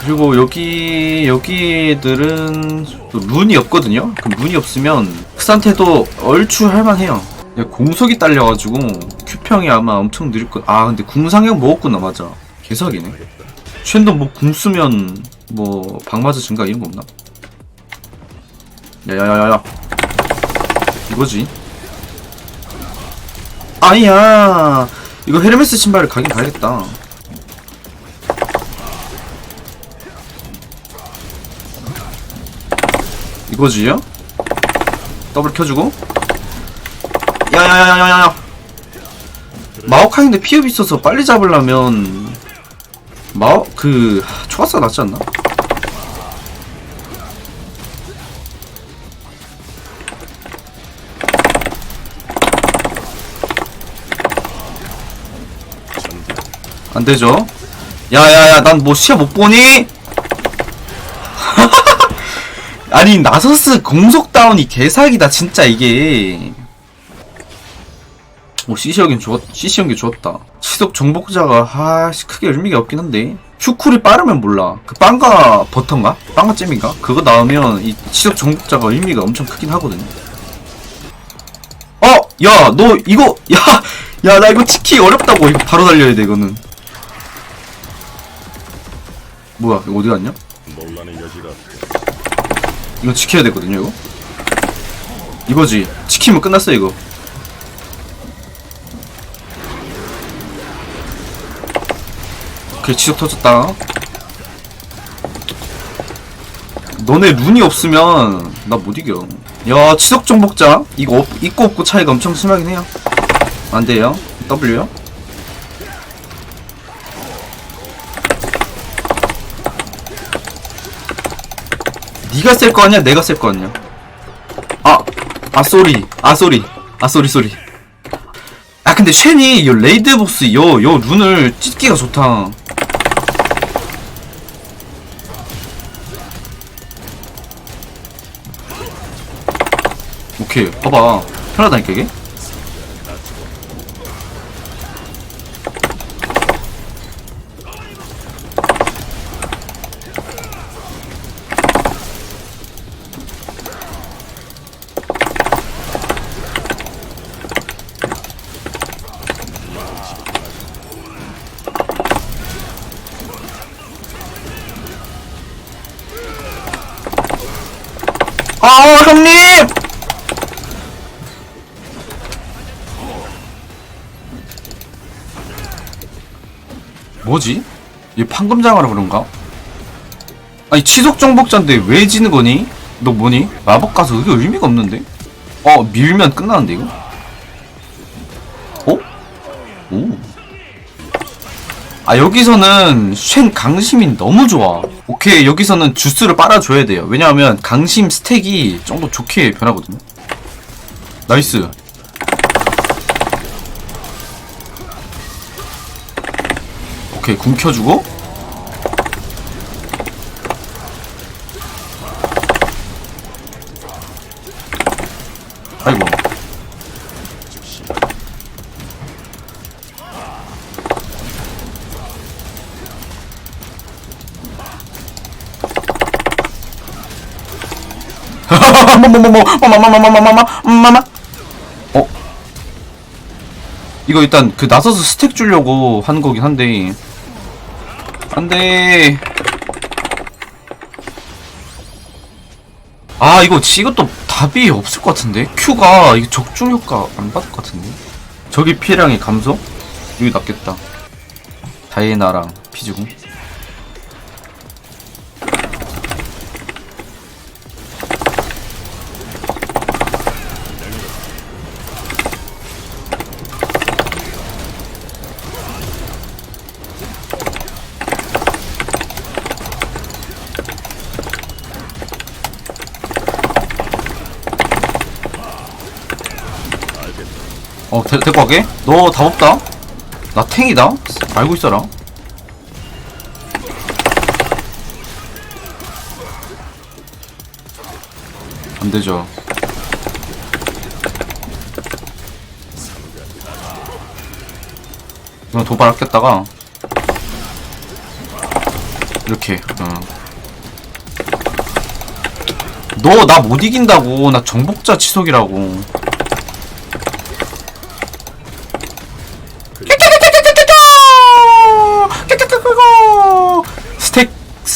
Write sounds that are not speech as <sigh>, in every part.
그리고 여기 여기들은 또 룬이 없거든요. 그럼 룬이 없으면 크산테도 얼추 할만해요. 근데 공속이 딸려가지고 큐평이 아마 엄청 느릴 거. 아 근데 궁상형 먹었구나 맞아. 개사기네. 쉔도 뭐궁 쓰면 뭐 방마저 증가 이런 거 없나? 야야야야야. 이거지. 아니야. 이거 헤르메스 신발을 가긴 가야겠다. 이거지요? 더블 켜주고 야야야야야야 마오카인데 피흡 있어서 빨리 잡으려면 마오 그 초가스가 낫지 않나? 안 되죠? 야야야 난 뭐 시야 못 보니? 아니 나서스 공속 다운이 개사기다 진짜 이게 오 CC 형이 좋았 CC 형이 좋았다 치속 정복자가 하씨 크게 의미가 없긴 한데 큐쿨이 빠르면 몰라 그 빵가 버터인가? 빵가 잼인가? 그거 나오면 이 치속 정복자가 의미가 엄청 크긴 하거든요 어! 야 너 이거 <laughs> 야! 야 나 이거 치키 어렵다고 이거 바로 달려야 돼 이거는 뭐야 이거 어디 갔냐? 이거 지켜야 되거든요, 이거. 이거지. 지키면 끝났어, 이거. 오케이, 지속 터졌다. 너네 룬이 없으면 나 못 이겨. 야, 치석 정복자. 이거 없, 있고 없고 차이가 엄청 심하긴 해요. 안 돼요. W요. 네가 셀거 아니야? 내가 셀거 아니야? 아, 아 쏘리, 아 쏘리, 아 쏘리 쏘리. 아 근데 쉔이 요 레이드 보스 요요 룬을 찢기가 좋다. 오케이, 봐봐, 편하다니까 이게. 아 형님! 뭐지? 얘 판금장하라 그런가? 아니 치속 정복자인데 왜 지는 거니? 너 뭐니? 마법 가서 그게 의미가 없는데? 어 밀면 끝나는데 이거? 어? 오. 아 여기서는 쉔 강심이 너무 좋아 오케이 여기서는 주스를 빨아줘야 돼요. 왜냐하면 강심 스택이 좀 더 좋게 변하거든요. 나이스. 오케이 궁 켜주고. 아이고 마마마마마마마마마마마마 어? 이거 일단 그 나서서 스택 주려고 하는 거긴 한데 안돼 아 이거 지- 이것도 답이 없을 것 같은데 Q가 이거 적중 효과 안 받을 것 같은데 저기 피해량이 감소? 여기 낫겠다 다이애나랑 피지공 어, 데, 데리고 가게? 너 답 없다? 나 탱이다? 알고 있어라. 안 되죠. 이건 도발 아꼈다가 이렇게 너 나 못 이긴다고 나 정복자 치속이라고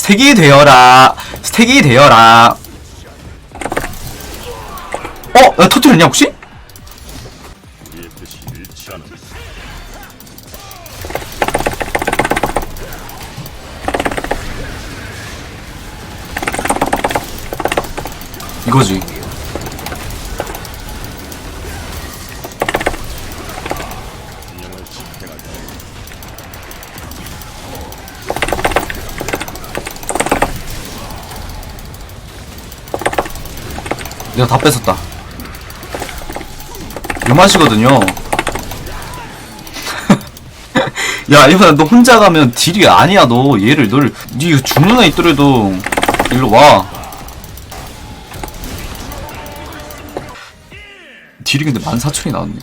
스택 스택이 되어라 스택이 되어라 어? 나 터뜨렸냐 혹시? 이거지 내가 다 뺏었다. 요 맛이거든요. <laughs> 야, 이번에 너 혼자 가면 딜이 아니야, 너. 얘를, 너를, 니 죽는 애 있더라도, 일로 와. 딜이 근데 14,000이 나왔네.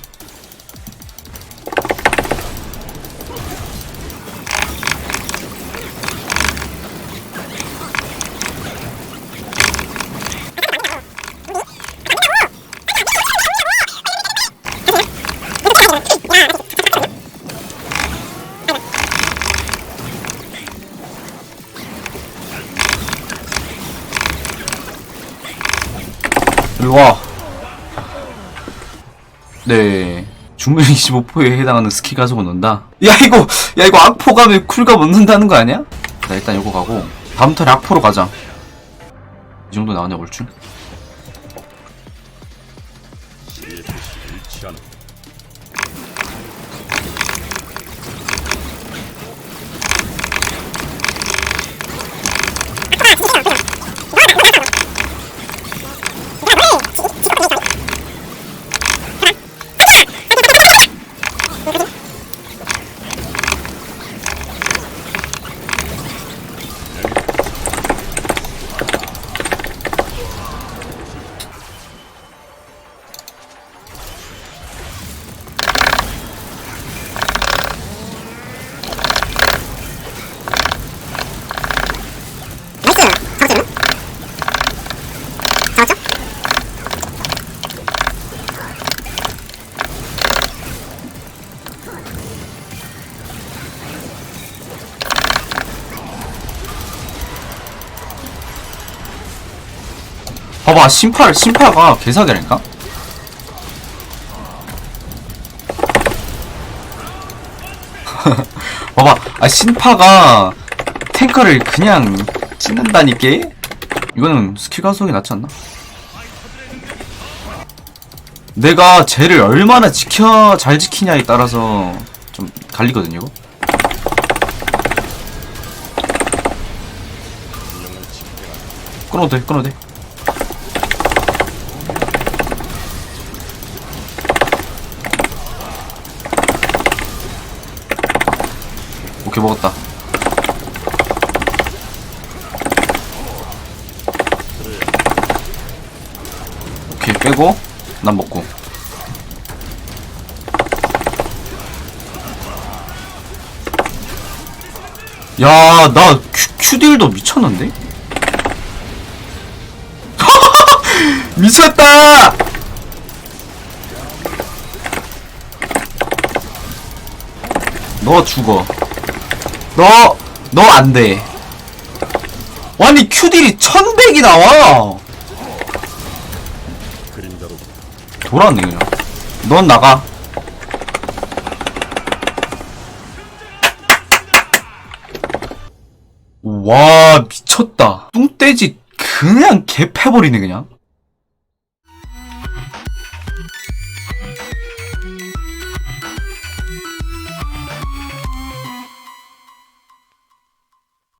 일로 와. 네. 중물 25%에 해당하는 스키 가지고 논다. 야, 이거, 야, 이거 악포 가면 쿨가 못 넣는다는 거 아니야? 나 일단 이거 가고, 다음 턴에 악포로 가자. 이 정도 나오냐, 올줄? 봐봐, 심팔, 심팔가 개사기라니까? <laughs> 봐봐, 아, 심파가 탱커를 그냥 찢는다니까? 이거는 스킬 가속이 낫지 않나? 내가 쟤를 얼마나 지켜, 잘 지키냐에 따라서 좀 갈리거든요, 이거? 끊어도 돼, 끊어도 돼. 오케이, 먹었다. 오케이, 빼고, 난 먹고. 야, 나 큐, 큐딜도 미쳤는데? <laughs> 미쳤다! 너 죽어. 너, 너 안 돼. 아니, 큐딜이 1100이 나와! 돌았네, 그냥. 넌 나가. 와, 미쳤다. 뚱돼지 그냥 개 패버리네, 그냥.